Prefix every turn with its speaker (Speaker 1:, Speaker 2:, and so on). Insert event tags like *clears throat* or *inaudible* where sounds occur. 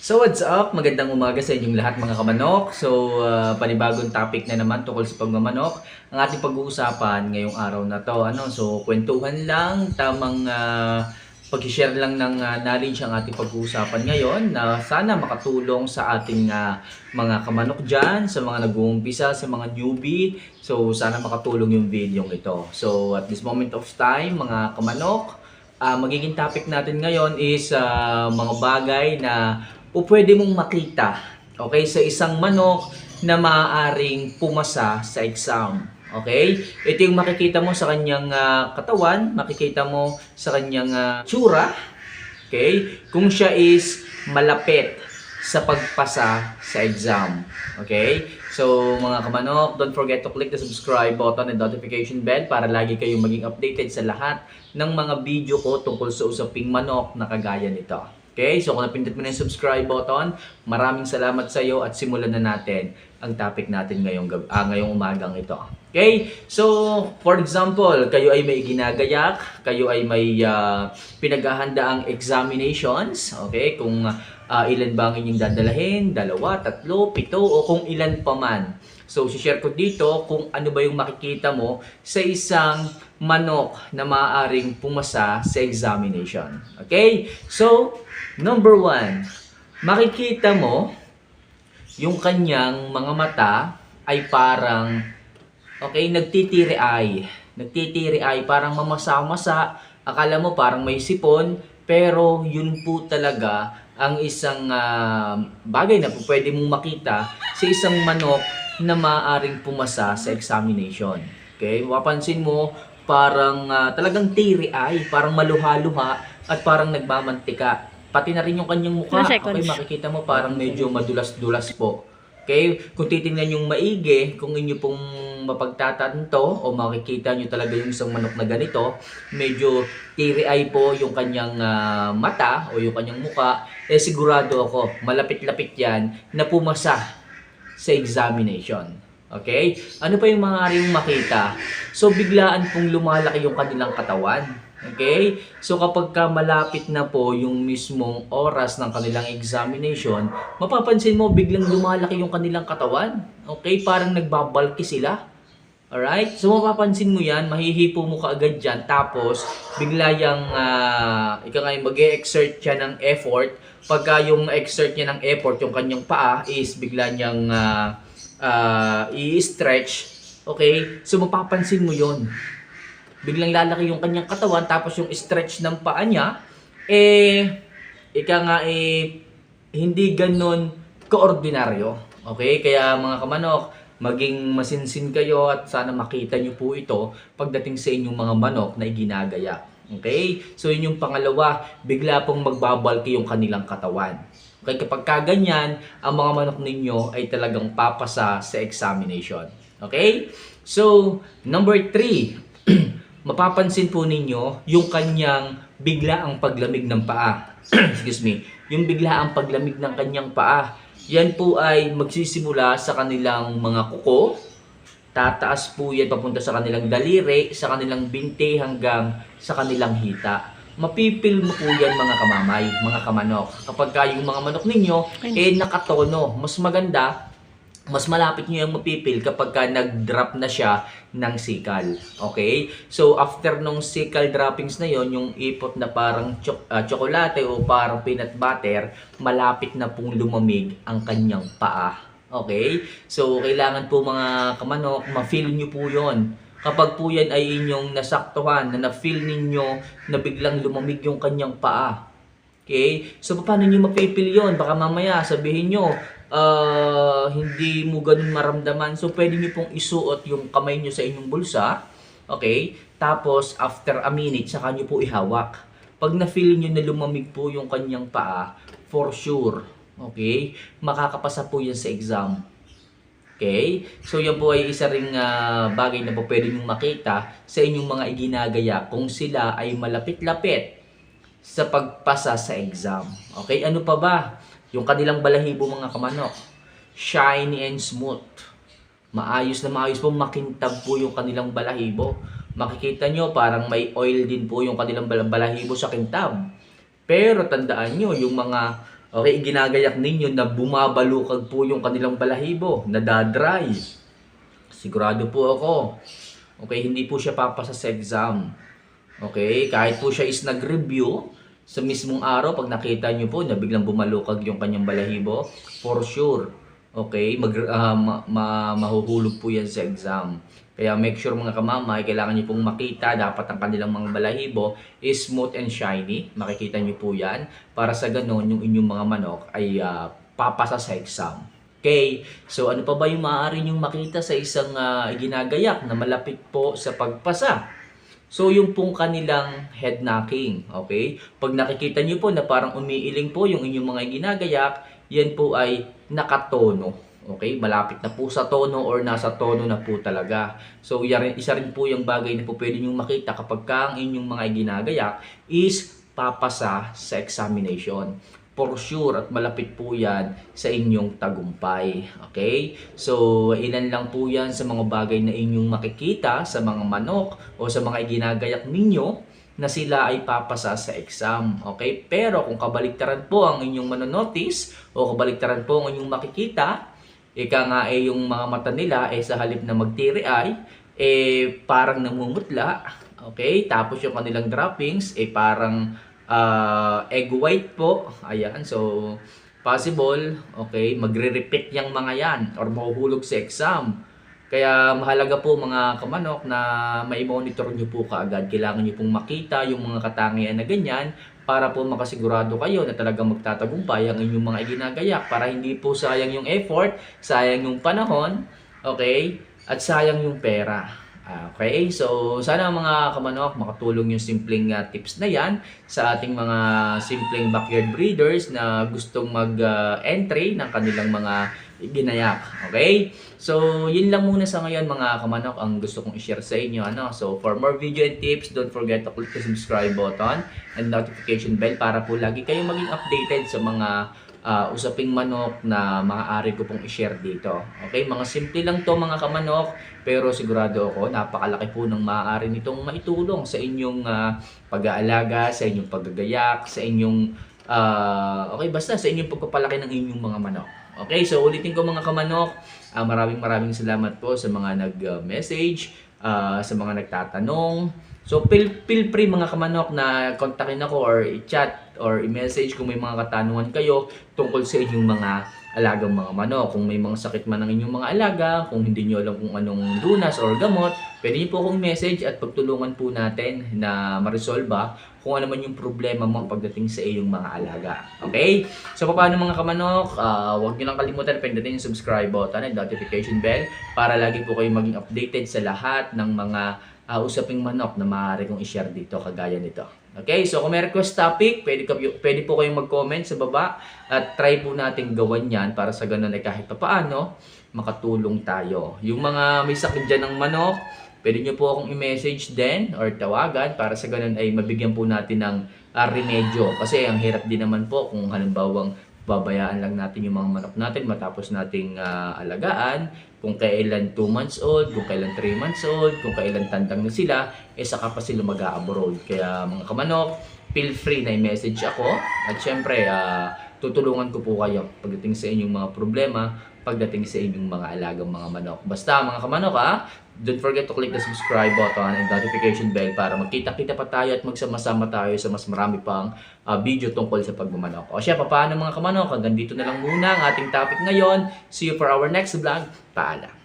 Speaker 1: So what's up? Magandang umaga sa inyong lahat mga kamanok. So uh, panibagong topic na naman tungkol sa pagmamanok. Ang ating pag-uusapan ngayong araw na to. Ano? So kwentuhan lang, tamang uh, pag-share lang ng uh, knowledge ang ating pag-uusapan ngayon na sana makatulong sa ating uh, mga kamanok dyan, sa mga nag-uumpisa, sa mga newbie. So sana makatulong yung video ito. So at this moment of time, mga kamanok, uh, magiging topic natin ngayon is uh, mga bagay na o pwede mong makita okay sa isang manok na maaaring pumasa sa exam okay? Ito yung makikita mo sa kanyang ah, katawan makikita mo sa kanyang ah, tsura okay? Kung siya is malapit sa pagpasa sa exam okay so mga kamanok don't forget to click the subscribe button and notification bell para lagi kayong maging updated sa lahat ng mga video ko tungkol sa usaping manok na kagaya nito Okay, so kung napindot mo na yung subscribe button, maraming salamat sa iyo at simulan na natin ang topic natin ngayong, ah, ngayong umagang ito. Okay, so for example, kayo ay may ginagayak, kayo ay may uh, pinaghahandaang examinations, okay, kung uh, ilan ba ang inyong dadalahin, dalawa, tatlo, pito, o kung ilan pa man. So, share ko dito kung ano ba yung makikita mo sa isang manok na maaaring pumasa sa examination. Okay? So, number one, makikita mo yung kanyang mga mata ay parang, okay, nagtitiri ay. Nagtitiri ay, parang mamasa-masa. Akala mo parang may sipon, pero yun po talaga ang isang ah, bagay na po pwede mong makita sa isang manok na maaaring pumasa sa examination. Okay? Mapapansin mo, parang ah, talagang tiri ay, parang maluha-luha at parang nagmamantika. Pati na rin yung kanyang mukha. Okay, makikita mo parang medyo madulas-dulas po. Okay? Kung titingnan yung maigi, kung inyo pong mapagtatanto o makikita nyo talaga yung isang manok na ganito, medyo tiri ay po yung kanyang ah, mata o yung kanyang mukha, eh sigurado ako, malapit-lapit yan na pumasa sa examination. Okay? Ano pa yung maaaring makita? So, biglaan pong lumalaki yung kanilang katawan. Okay? So, kapag ka malapit na po yung mismong oras ng kanilang examination, mapapansin mo biglang lumalaki yung kanilang katawan. Okay? Parang nagbabalki sila. Alright? So, mapapansin mo yan, mahihipo mo kaagad dyan, tapos, bigla yung, uh, ika nga mag exert siya ng effort, pagka yung exert niya ng effort, yung kanyang paa is bigla niyang ah, ah, i-stretch, okay? So, mapapansin mo yon Biglang lalaki yung kanyang katawan, tapos yung stretch ng paa niya, eh, ika nga eh, hindi ganon kaordinaryo. Okay? Kaya mga kamanok, maging masinsin kayo at sana makita nyo po ito pagdating sa inyong mga manok na iginagaya. Okay? So yun yung pangalawa, bigla pong magbabalki yung kanilang katawan. Okay, kapag kaganyan, ang mga manok ninyo ay talagang papasa sa examination. Okay? So, number three, *clears throat* mapapansin po ninyo yung kanyang bigla ang paglamig ng paa. *clears throat* Excuse me. Yung bigla ang paglamig ng kanyang paa. Yan po ay magsisimula sa kanilang mga kuko. Tataas po yan papunta sa kanilang daliri, sa kanilang binti hanggang sa kanilang hita. Mapipil mo po yan mga kamamay, mga kamanok. Kapag ka yung mga manok ninyo, eh nakatono. Mas maganda, mas malapit nyo yung mapipil kapag ka nag-drop na siya ng sikal. Okay? So, after nung sikal droppings na yon yung ipot na parang chok- ah, tsokolate o parang peanut butter, malapit na pong lumamig ang kanyang paa. Okay? So, kailangan po mga kamanok, ma-feel nyo po yon Kapag po yan ay inyong nasaktuhan, na na-feel ninyo na biglang lumamig yung kanyang paa. Okay? So, paano nyo mapipil yun? Baka mamaya sabihin nyo, ah, hindi mo ganun maramdaman. So, pwede nyo pong isuot yung kamay nyo sa inyong bulsa. Okay? Tapos, after a minute, saka nyo po ihawak. Pag na-feel nyo na lumamig po yung kanyang paa, for sure, okay, makakapasa po yan sa exam. Okay? So, yan po ay isa ring ah, bagay na po pwede nyo makita sa inyong mga iginagaya kung sila ay malapit-lapit sa pagpasa sa exam. Okay? Ano pa ba? Yung kanilang balahibo mga kamanok. Shiny and smooth. Maayos na maayos po, makintab po yung kanilang balahibo. Makikita nyo, parang may oil din po yung kanilang bal- balahibo sa kintab. Pero tandaan nyo, yung mga okay, ginagayak ninyo na bumabalukag po yung kanilang balahibo, nadadry. Sigurado po ako. Okay, hindi po siya papasa sa exam. Okay, kahit po siya is nag-review sa mismong araw, pag nakita nyo po na biglang bumalukag yung kanyang balahibo, for sure, okay, mag, ah, ma- ma- mahuhulog po yan sa exam. Kaya make sure mga kamamay, kailangan nyo pong makita, dapat ang kanilang mga balahibo is smooth and shiny. Makikita nyo po yan. Para sa ganon, yung inyong mga manok ay ah, papasa sa exam. Okay, so ano pa ba yung maaari nyong makita sa isang ah, ginagayak na malapit po sa pagpasa? So, yung pong kanilang head knocking, okay? Pag nakikita nyo po na parang umiiling po yung inyong mga ginagayak, yan po ay nakatono. Okay? Malapit na po sa tono or nasa tono na po talaga. So, yan, isa rin po yung bagay na po pwede nyo makita kapag ka ang inyong mga ginagayak is papasa sa examination for sure at malapit po yan sa inyong tagumpay. Okay? So, ilan lang po yan sa mga bagay na inyong makikita sa mga manok o sa mga ginagayak ninyo na sila ay papasa sa exam. Okay? Pero kung kabaliktaran po ang inyong manonotice o kabaliktaran po ang inyong makikita, ika nga eh yung mga mata nila eh sa halip na magtiri ay eh parang namumutla. Okay? Tapos yung kanilang droppings eh parang ah, egg white po. Ayan. So, possible, okay, magre-repeat yung mga yan or mahuhulog sa exam. Kaya mahalaga po mga kamanok na may monitor nyo po kaagad. Kailangan nyo pong makita yung mga katangian na ganyan para po makasigurado kayo na talagang magtatagumpay ang inyong mga ginagayak para hindi po sayang yung effort, sayang yung panahon, okay, at sayang yung pera. Okay, so sana mga kamanok makatulong yung simpleng ah, tips na yan sa ating mga simpleng backyard breeders na gustong mag-entry ng kanilang mga ginayak. Okay? So, yun lang muna sa ngayon mga kamanok ang gusto kong i-share sa inyo. Ano? So, for more video and tips, don't forget to click the subscribe button and notification bell para po lagi kayong maging updated sa mga ah, usaping manok na maaari ko pong i-share dito. Okay? Mga simple lang to mga kamanok, pero sigurado ako napakalaki po ng maaari nitong maitulong sa inyong ah, pag-aalaga, sa inyong paggagayak, sa inyong ah, okay basta sa inyong pagpapalaki ng inyong mga manok. Okay, so ulitin ko mga kamanok, ah, maraming maraming salamat po sa mga nag-message, ah, sa mga nagtatanong. So feel, feel free mga kamanok na kontakin ako or i-chat or i-message kung may mga katanungan kayo tungkol sa inyong mga alagang mga manok. Kung may mga sakit man ang inyong mga alaga, kung hindi nyo alam kung anong lunas or gamot, pwede nyo po akong message at pagtulungan po natin na ma-resolve kung ano man yung problema mo pagdating sa iyong mga alaga. Okay? So, paano mga kamanok? Ah, huwag nyo lang kalimutan pindutin yung subscribe button and notification bell para lagi po kayo maging updated sa lahat ng mga ah, usaping manok na maaari kong i-share dito kagaya nito. Okay, so kung may request topic, pwede, ka, pwede po kayong mag-comment sa baba at try po natin gawan yan para sa ganun ay kahit papaano makatulong tayo. Yung mga may sakit dyan ng manok, pwede nyo po akong i-message din or tawagan para sa ganun ay mabigyan po natin ng ah, remedyo. Kasi ang hirap din naman po kung halimbawang babayaan lang natin yung mga manok natin matapos nating ah, alagaan kung kailan 2 months old, kung kailan 3 months old, kung kailan tandang na sila, eh saka pa sila mag-abroad. Kaya mga kamanok, feel free na i-message ako. At syempre, ah, tutulungan ko po kayo pagdating sa inyong mga problema, pagdating sa inyong mga alagang mga manok. Basta mga kamanok ha, don't forget to click the subscribe button and notification bell para magkita-kita pa tayo at magsama-sama tayo sa mas marami pang ah, video tungkol sa pagmamanok. O siya, paano mga kamanok? Hanggang dito na lang muna ang ating topic ngayon. See you for our next vlog. Paalam.